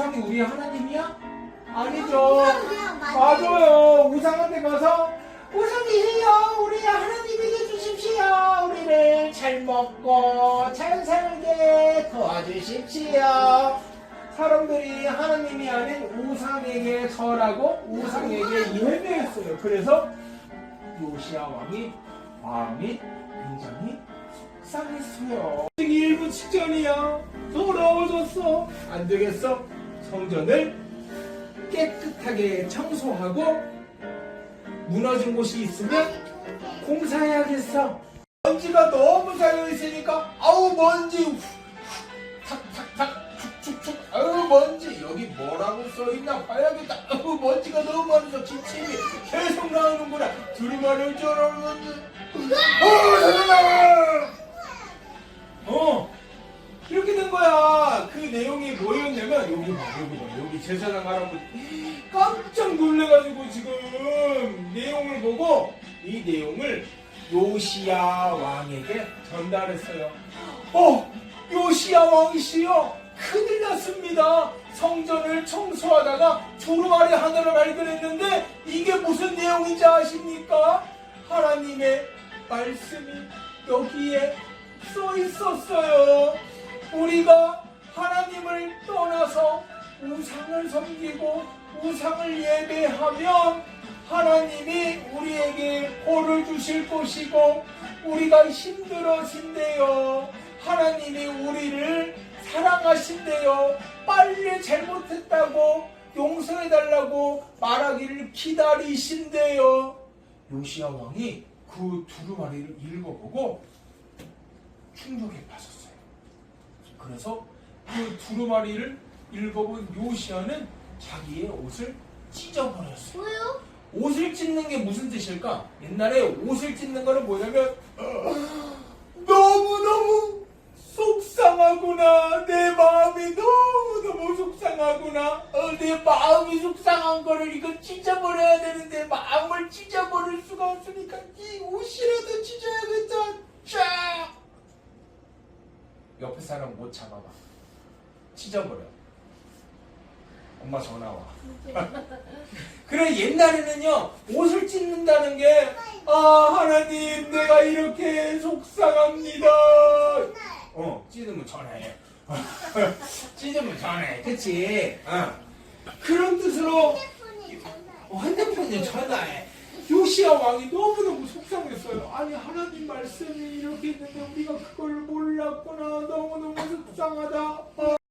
하나님이야? 아니죠. 그냥 맞아. 맞아요. 우상한테 가서 우상이세요. 우리 하나님에게 주십시오. 우리를 잘 먹고 잘 살게 도와주십시오. 사람들이 하나님이 아닌 우상에게 절하고 우상에게 예배했어요. 그래서 요시아 왕이 마음이 굉장히 속상했어요. 일부 직전이야. 더러워졌어. 안 되겠어. 성전을 깨끗하게 청소하고 무너진 곳이 있으면 공사해야겠어. 먼지가 너무 쌓여 있으니까 아우 먼지 탁탁탁 축축축 아우 먼지 여기 뭐라고 써 있나 봐야겠다. 아우 먼지가 너무 많아서 기침이 계속 나오는구나. 두루마리일 줄 알았는데. 그 내용이 뭐였냐면 여기 봐, 여기 봐, 여기 제사장 할아버지 깜짝 놀래가지고 지금 내용을 보고 이 내용을 요시야 왕에게 전달했어요. 어, 요시야 왕이시여, 큰일 났습니다. 성전을 청소하다가 두루마리 하나를 발견했는데 이게 무슨 내용인지 아십니까? 하나님의 말씀이 여기에 써 있었어요. 우상을 섬기고 우상을 예배하면 하나님이 우리에게 벌을 주실 것이고 우리가 힘들어진대요. 하나님이 우리를 사랑하신대요. 빨리 잘못했다고 용서해달라고 말하기를 기다리신대요. 요시아 왕이 그 두루마리를 읽어보고 충격에 빠졌어요. 그래서 그 두루마리를 읽어본 요시아는 자기의 옷을 찢어버렸어요. 뭐요? 옷을 찢는 게 무슨 뜻일까? 옛날에 옷을 찢는 거는 뭐냐면 너무너무 속상하구나 내 마음이 너무너무 속상하구나 어, 내 마음이 속상한 거를 이거 찢어버려야 되는데 마음을 찢어버릴 수가 없으니까 이 옷이라도 찢어야겠다 쫙 옆에 사람 못 참아봐 찢어버려 엄마 전화 와. 그래 옛날에는요 옷을 찢는다는 게 아 하나님 내가 이렇게 속상합니다. 어 찢으면 전화해. 찢으면 전화해. 그치? 어. 그런 뜻으로 핸드폰이. 어, 핸드폰에 전화해. 요시아 왕이 너무너무 속상했어요. 아니 하나님 말씀이 이렇게 있는데 우리가 그걸 몰랐구나. 너무너무 속상하다. 어.